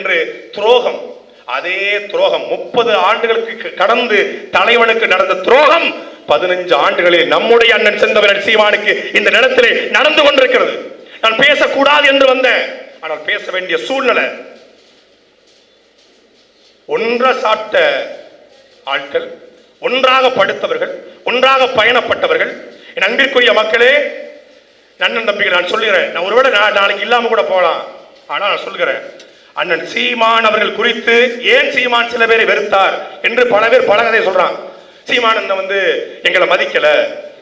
என்று துரோகம். அதே துரோகம் முப்பது ஆண்டுகளுக்கு கடந்து தலைவனுக்கு நடந்த துரோகம் பதினஞ்சு ஆண்டுகளில் நம்முடைய அண்ணன் செந்தவன் சீமானுக்கு இந்த நிலத்திலே நடந்து கொண்டிருக்கிறது. நான் பேசக்கூடாது என்று வந்தேன். ஆனால் பேச வேண்டிய சூழ்நிலை. ஒன்றை சாப்பிட்ட ஆட்கள் ஒன்றாக படுத்தவர்கள் ஒன்றாக பயணப்பட்டவர்கள். என் அன்பிற்குரிய மக்களே நன்னன் தம்பிகள் நான் சொல்லுகிறேன். நான் ஒருவேளை நான் நாளைக்கு இல்லாம கூட போகலாம். ஆனால் நான் சொல்கிறேன் அண்ணன் சீமான் அவர்கள் குறித்து ஏன் சீமான் சில பேரை வெறுத்தார் என்று பல பேர் பல கதை சொல்றான் சீமானந்தன் வந்து எங்களை மதிக்கல.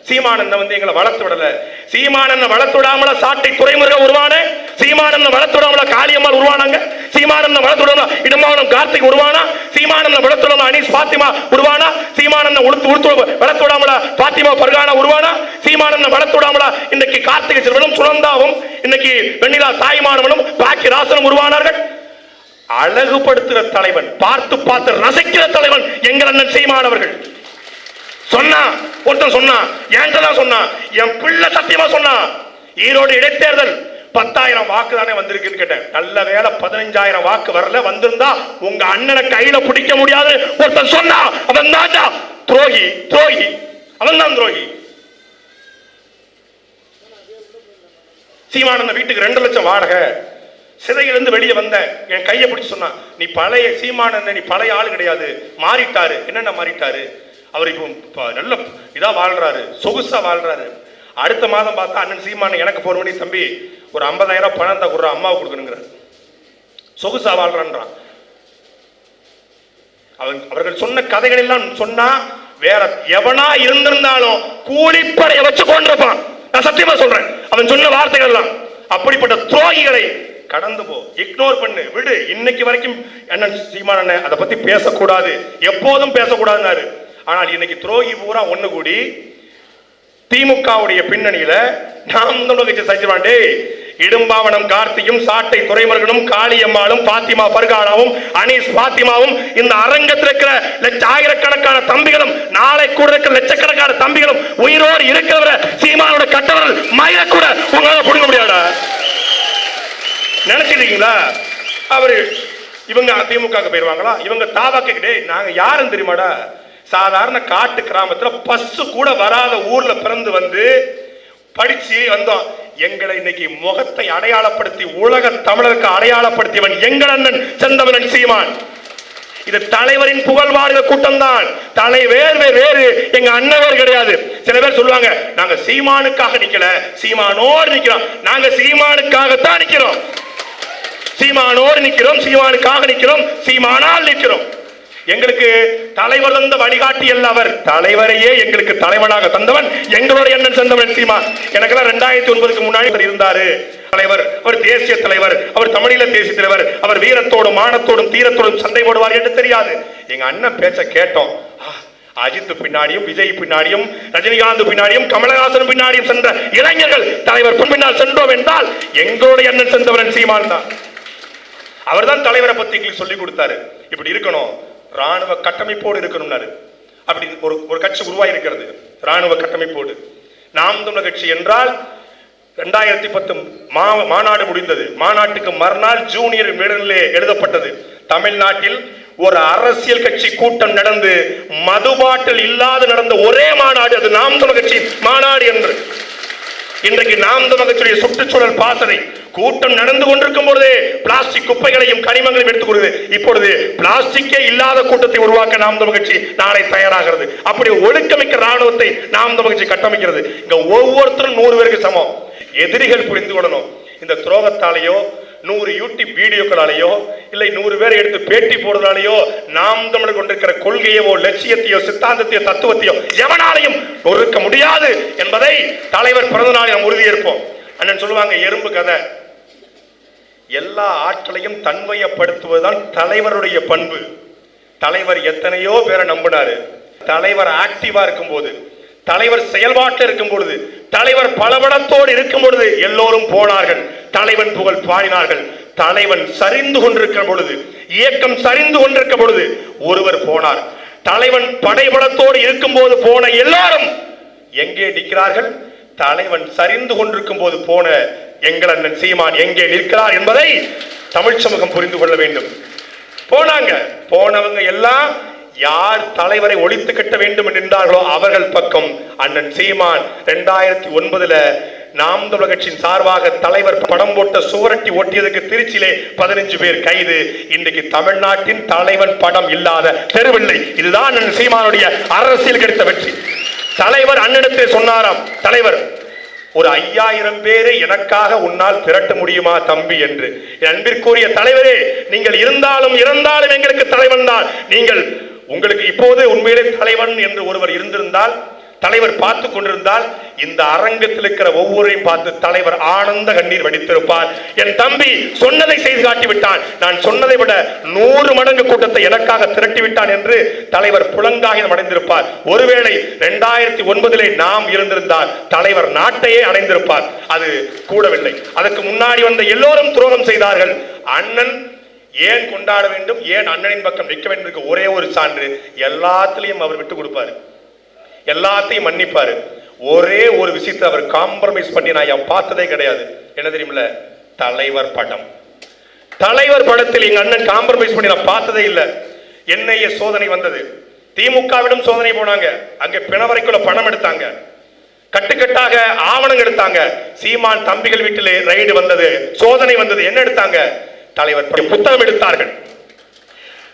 சீமானந்தன் வந்து எங்களை வளர்த்து விடல. சீமானந்தன் வளர்த்து விடாமல சாட்டை துறைமுருக உருவான சீமானந்தன் வளர்த்து விடாமல காளியம்மாள் உருவானாங்க. சீமானந்தன் வளர்த்து விடாமல இடமாவனம் கார்த்திக் உருவானா. சீமானந்தன் வளர்த்து விடாமல அனீஸ் பாத்திமா உருவானா. சீமானந்தன் உளுத்து உளுத்து வளர்த்து விடாமல பாத்திமா பர்கானா உருவானா. சீமானந்தன் வளர்த்து விடாமல இன்னைக்கு கார்த்திகை செல்வனும் சுனந்தாவும் இன்னைக்கு வெண்ணிலா தாய்மானவனும் பாக்கி ராசனும் உருவானார்கள். அழகுபடுத்துகிற தலைவன் பார்த்து பார்த்து ரசிக்கிற தலைவன் எங்கள் அண்ணன் சீமானவர்கள் சொன்னா ஒருத்தன் சொன்னான் என்கிட்ட சொன்னான் என் பிள்ளை சத்தியமா சொன்னான் ஈரோடு இடைத்தேர்தல் பத்தாயிரம் வாக்கு தானே வந்திருக்குன்னு கேட்டேன். நல்ல வேலை பதினஞ்சாயிரம் வாக்கு வரல வந்திருந்தா உங்க அண்ணனை கையில பிடிக்க முடியாது. ஒருத்தன் சொன்னா அவன் தாண்டா துரோகி துரோகி அவன் தான் துரோகி. சீமானந்த வீட்டுக்கு ரெண்டு லட்சம் வாடகை. சிறையிலிருந்து வெளியே வந்தேன் என் கையை பிடிச்சி சொன்னான் நீ பழைய சீமானந்த நீ பழைய ஆள் கிடையாது. மாறிட்டாரு. என்னென்ன மாறிட்டாரு? அவர் இப்போ நல்ல இதாக வாழ்றாரு சொகுசா வாழ்றாரு. அடுத்த மாதம் பார்த்தா அண்ணன் சீமானன் எனக்கு போன் பண்ணி தம்பி ஒரு ஐம்பதாயிரம் பணம் தான் கொடுற அம்மாவை கொடுக்கணுங்கிறார். சொகுசா வாழ்றான்றான். அவன் அவர்கள் சொன்ன கதைகள் எல்லாம் சொன்னா வேற எவனா இருந்திருந்தாலும் கூலிப்படையை வச்சு கொண்டிருப்பான் நான் சத்தியமா சொல்றேன் அவன் சொன்ன வார்த்தைகள் எல்லாம் அப்படிப்பட்ட துரோகிகளை கடந்து போ. இக்னோர் பண்ணு. விடு. இன்னைக்கு வரைக்கும் அண்ணன் சீமான் அண்ணன் அதை பத்தி பேசக்கூடாது. எப்போதும் பேசக்கூடாதுனாரு ஆனால் இன்னைக்கு துரோகி பூரா ஒண்ணு கூடி திமுகவுடைய பின்னணியில நாம் தமிழக சச்சிவான் இடும்பாவனம் கார்த்தியும் சாட்டை துறைமுருகனும் காளியம்மாளும் பாத்திமா பர்கானாவும் அனீஸ் பாத்திமாவும் இந்த அரங்கத்தில் இருக்கிற லட்ச ஆயிரக்கணக்கான தம்பிகளும் நாளை கூட இருக்கிற லட்சக்கணக்கான தம்பிகளும் உயிரோடு இருக்கிறவரை சீமானோட கட்டவர்கள் மயில கூட உங்களால புடுங்க முடியாதா நினைச்சிருக்கீங்களா அவரு இவங்க அதிமுக போயிருவாங்களா? இவங்க தாவாக்க டேய் நாங்க யாருன்னு தெரியுமாடா? சாதாரண காட்டு கிராமத்துல பஸ்ஸு கூட வராத ஊர்ல பிறந்து வந்து படிச்சு வந்தோம். எங்களை இன்னைக்கு முகத்தை அடையாளப்படுத்தி உலக தமிழருக்கு அடையாளப்படுத்தியவன் எங்கள் அண்ணன் செந்தமனன் சீமான். இது தலைவரின் புகழ்வாடுக கூட்டம் தான் தலை வேறு வேறு எங்க அண்ணவர் கிடையாது. சில பேர் சொல்லுவாங்க நாங்க சீமானுக்காக நிக்கல சீமானோடு நிக்கிறோம். நாங்க சீமானுக்காகத்தான் நிக்கிறோம். சீமானோடு நிற்கிறோம் சீமானுக்காக நிற்கிறோம் சீமானால் நிற்கிறோம். எங்களுக்கு தலைவர் தந்த வழிகாட்டி அல்ல அவர். தலைவரையே எங்களுக்கு தலைவனாக தந்தவன் எங்களுடைய அண்ணன் செந்தவன் சீமா எனக்கெல்லாம் ரெண்டாயிரத்தி ஒன்பதுக்கு முன்னாடி இருந்தாரு. தலைவர் அவர் தேசிய தலைவர் அவர் தமிழில தேசிய தலைவர் அவர் வீரத்தோடும் மானத்தோடும் தீரத்தோடும் சண்டை போடுவார் என்று தெரியாது. எங்க அண்ணன் பேச்ச கேட்டோம். அஜித் பின்னாடியும் விஜய் பின்னாடியும் ரஜினிகாந்த் பின்னாடியும் கமலஹாசன் பின்னாடியும் சென்ற இளைஞர்கள் தலைவர் பின்னால் சென்றோம் என்றால் எங்களுடைய அண்ணன் சென்றவரன் சீமான் தான். அவர்தான் தலைவரை பத்தி எங்களுக்கு சொல்லி கொடுத்தாரு. இப்படி இருக்கணும். ராணுவ கட்டமைப்போடு இருக்கணும்னாரு. அப்படி ஒரு ஒரு கட்சி உருவாயிருக்கிறது. ராணுவ கட்டமைப்போடு. நாம் தமிழர் கட்சி என்றால் ரெண்டாயிரத்தி பத்து மா மாநாடு முடிந்தது. மாநாட்டுக்கு மறுநாள் ஜூனியர் மேடனிலே எழுதப்பட்டது. தமிழ்நாட்டில் ஒரு அரசியல் கட்சி கூட்டம் நடந்து மதுபாட்டில் இல்லாது நடந்த ஒரே மாநாடு அது நாம் தமிழ் கட்சி மாநாடு என்று. இன்றைக்கு நாம் தமிழகத்துடைய சுற்றுச்சூழல் பாசனை கூட்டம் நடந்து கொண்டிருக்கும் பொழுதே பிளாஸ்டிக் குப்பைகளையும் கனிமங்களையும் எடுத்துக்கொள்வது இப்பொழுது பிளாஸ்டிக்கே இல்லாத கூட்டத்தை உருவாக்க நாம் தமிழ் கட்சி நாளை தயாராகிறது. அப்படி ஒழுக்கமிக்க ராணுவத்தை நாம் தமிழ் கட்சி கட்டமைக்கிறது. இங்க ஒவ்வொருத்தரும் நூறு பேருக்கு சமம். எதிரிகள் புரிந்து கொள்ளணும். இந்த துரோகத்தாலேயோ நூறு யூடியூப் வீடியோக்களாலேயோ இல்லை நூறு பேரை எடுத்து பேட்டி போடுறதாலேயோ நாம் தமிழர் கொண்டிருக்கிற கொள்கையவோ லட்சியத்தையோ சித்தாந்தத்தையோ தத்துவத்தையோ எவனாலையும் ஒருக்க முடியாது என்பதை தலைவர் பிறந்த நாளில் நாம் உறுதியேற்போம். அண்ணன் சொல்லுவாங்க எறும்பு கதை. எல்லா ஆற்றலையும் தன்மையப்படுத்துவதுதான் தலைவருடைய பண்பு. தலைவர் எத்தனையோ பேரை நம்பினாரு. தலைவர் ஆக்டிவா இருக்கும் போது தலைவர் செயல்பாட்டில் இருக்கும் பொழுது தலைவர் பலபடத்தோடு இருக்கும் பொழுது எல்லோரும் போனார்கள். தலைவன் புகழ் பாடினார்கள். தலைவன் சரிந்து கொண்டிருக்கிற பொழுது இயக்கம் சரிந்து கொண்டிருக்க பொழுது ஒருவர் போனார். தலைவன் படைபலத்தோடு இருக்கும் போது போன எல்லாரும் எங்கே நிற்கிறார்கள்? தலைவன் சரிந்து கொண்டிருக்கும் போது போன எங்கள் அண்ணன் சீமான் எங்கே நிற்கிறார் என்பதை தமிழ் சமூகம் புரிந்து கொள்ள வேண்டும். போனாங்க. போனவங்க எல்லாம் யார் தலைவரை ஒழித்து கட்ட வேண்டும் நின்றார்களோ அவர்கள் பக்கம் அண்ணன் சீமான். ரெண்டாயிரத்தி ஒன்பதுல நாம் தமிழர் கட்சியின் சார்பாக தலைவர் படம் போட்ட சுவரட்டி ஒட்டியதுக்கு திருச்சியிலே பதினஞ்சு பேர் கைது. இன்றைக்கு தமிழ்நாட்டின் தலைவன் படம் இல்லாத தெருவில்லை. இதுதான் அண்ணன் சீமானுடைய அரசியல் கிடைத்த வெற்றி. தலைவர் அண்ணனிடத்தை சொன்னாராம் தலைவர் ஒரு ஐயாயிரம் பேரை எனக்காக உன்னால் திரட்ட முடியுமா தம்பி? என்று. அன்பிற்குரிய தலைவரே நீங்கள் இருந்தாலும் இறந்தாலும் எங்களுக்கு தலைவன் தான். நீங்கள் உங்களுக்கு இப்போது உண்மையிலே தலைவன் என்று ஒருவர் இருந்திருந்தால் தலைவர் பார்த்து கொண்டிருந்தால் இந்த அரங்கத்தில் இருக்கிற ஒவ்வொருவரையும் பார்த்து தலைவர் ஆனந்த கண்ணீர் வடித்திருப்பார். என் தம்பி சொன்னதை செய்து காட்டிவிட்டான். நான் சொன்னதை விட நூறு மடங்கு கூட்டத்தை எனக்காக திரட்டி விட்டான் என்று தலைவர் புலங்காகிதம் அடைந்திருப்பார். ஒருவேளை இரண்டாயிரத்தி ஒன்பதிலே நாம் இருந்திருந்தால் தலைவர் நாட்டையே அடைந்திருப்பார். அது கூடவில்லை. அதற்கு முன்னாடி வந்த எல்லோரும் துரோகம் செய்தார்கள். அண்ணன் ஏன் கொண்டாட வேண்டும்? ஏன் அண்ணனின் பக்கம் நிற்க வேண்டும்? ஒரே ஒரு சான்று. எல்லாத்திலையும் அவர் விட்டு கொடுப்பாரு. எல்லாத்தையும் மன்னிப்பாரு. ஒரே ஒரு விஷயத்தை அவர் காம்ப்ரமைஸ் பண்ணி நான் என் பார்த்ததே கிடையாது. என்ன தெரியுமில்ல? தலைவர் படம். தலைவர் படத்தில் எங்க அண்ணன் காம்ப்ரமைஸ் பண்ணி நான் பார்த்ததே இல்லை. என்னைய சோதனை வந்தது. திமுகவிடம் சோதனை போனாங்க. அங்க பிணவரைக்குள்ள பணம் எடுத்தாங்க. கட்டுக்கட்டாக ஆவணம் எடுத்தாங்க. சீமான் தம்பிகள் வீட்டிலே ரைடு வந்தது. சோதனை வந்தது. என்ன எடுத்தாங்க? தலைவர் புத்தகம் எடுத்தார்கள்.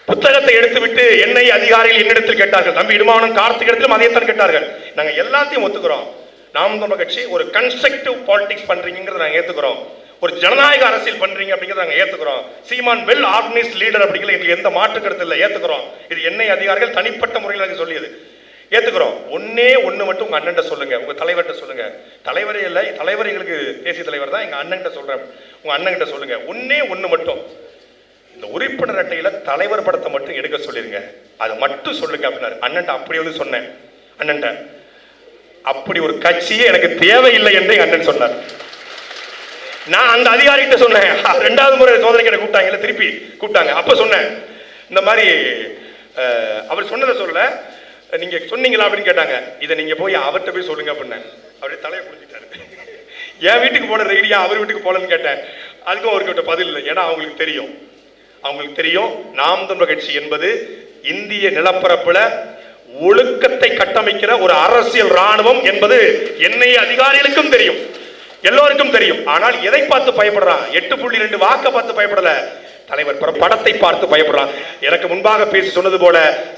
புத்தகத்தை எடுத்துவிட்டு என்னை அதிகாரிகள் என்னிடத்தில் கேட்டார்கள். தம்பி இடுமானம் கார்த்திக் இடத்திலும் அதைத்தான் கேட்டார்கள். நாங்கள் எல்லாத்தையும் ஒத்துக்கிறோம். நாம் தமிழர் கட்சி ஒரு கன்ஸ்ட்ரக்டிவ் பாலிடிக்ஸ் பண்றீங்கிறத நாங்கள் ஏத்துக்கிறோம். ஒரு ஜனநாயக அரசியல் பண்றீங்க அப்படிங்கிறத நாங்கள் ஏத்துக்கிறோம். சீமான் வெல் ஆர்கனைஸ் லீடர் அப்படிங்கிற எங்களுக்கு எந்த மாற்று கருத்து இல்லை ஏத்துக்கிறோம். இது என்னை அதிகாரிகள் தனிப்பட்ட முறையில் எனக்கு சொல்லியது. ஏத்துக்கிறோம். ஒன்னே ஒன்று மட்டும் உங்க அண்ணன்ட்ட சொல்லுங்க. உங்க தலைவர்கிட்ட சொல்லுங்க. தலைவரே இல்லை தலைவர் எங்களுக்கு தேசிய தலைவர் தான் எங்க அண்ணன்கிட்ட சொல்றேன். உங்க அண்ணன்கிட்ட சொல்லுங்க. ஒன்னே ஒன்று மட்டும். இந்த உறுப்பினர் அட்டையில தலைவர் படத்தை மட்டும் எடுக்க சொல்லிருங்க. அது மட்டும் சொல்லுங்க அப்படின்னாரு. அண்ணன் அப்படி வந்து சொன்னேன். அண்ணன்ட்ட அப்படி ஒரு கட்சியே எனக்கு தேவையில்லை என்று அண்ணன் சொன்னார். நான் அந்த அதிகாரிகிட்ட சொன்னேன். ரெண்டாவது முறை சோதனைக்கு என்ன கூப்பிட்டாங்கல்ல திருப்பி கூப்பிட்டாங்க. அப்ப சொன்னேன். இந்த மாதிரி அவர் சொன்னதை சொல்ல நீங்க சொன்னீங்களா அப்படின்னு கேட்டாங்க. இதை நீங்க போய் அவர்கிட்ட போய் சொல்லுங்க அப்படின்னேன் அப்படியே தலையை புரிஞ்சுட்டாரு என் வீட்டுக்கு போன ரெடியா அவர் வீட்டுக்கு போலன்னு கேட்டேன். அதுக்கும் அவர்கிட்ட பதில் இல்லை. ஏன்னா அவங்களுக்கு தெரியும். அவங்களுக்கு தெரியும். நாம் தமிழர் கட்சி என்பது இந்திய நிலப்பரப்புல ஒழுக்கத்தை கட்டமைக்கிற ஒரு அரசியல் ராணுவம் என்பது என்னைய அதிகாரிகளுக்கும் தெரியும். எல்லோருக்கும் தெரியும். ஆனால் எதை பார்த்து பயப்படுறான்? எட்டு புள்ளி ரெண்டு வாக்க பார்த்து பயப்படல. தலைவர் படத்தை பார்த்து பயப்படுறான். எனக்கு முன்பாக பேசி சொன்னது போல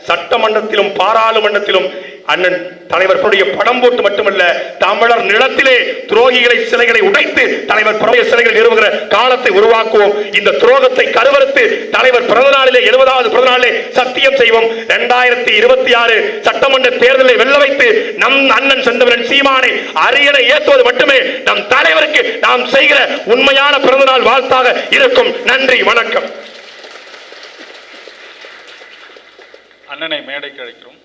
சட்டமன்றத்திலும் பாராளுமன்றத்திலும் அண்ணன் தலைவர் படம் போட்டு மட்டுமல்ல தமிழர் நிலத்திலே துரோகிகளை சிலைகளை உடைத்து தலைவர் பழைய சிலைகள் நிறுவுகிற காலத்தை உருவாக்குவோம். இந்த துரோகத்தை கருவறுத்து தலைவர் பிறந்த நாளிலே எழுபதாவது பிறந்த நாளிலே சத்தியம் செய்வோம். இரண்டாயிரத்தி இருபத்தி ஆறு சட்டமன்ற தேர்தலை வெல்ல வைத்து நம் அண்ணன் செந்தவரன் சீமானை அரியணை ஏற்றுவது மட்டுமே நம் தலைவருக்கு நாம் செய்கிற உண்மையான பிறந்தநாள் வாழ்த்தாக இருக்கும். நன்றி வணக்கம். அண்ணனை மேடைக்கு அழைக்கிறோம்.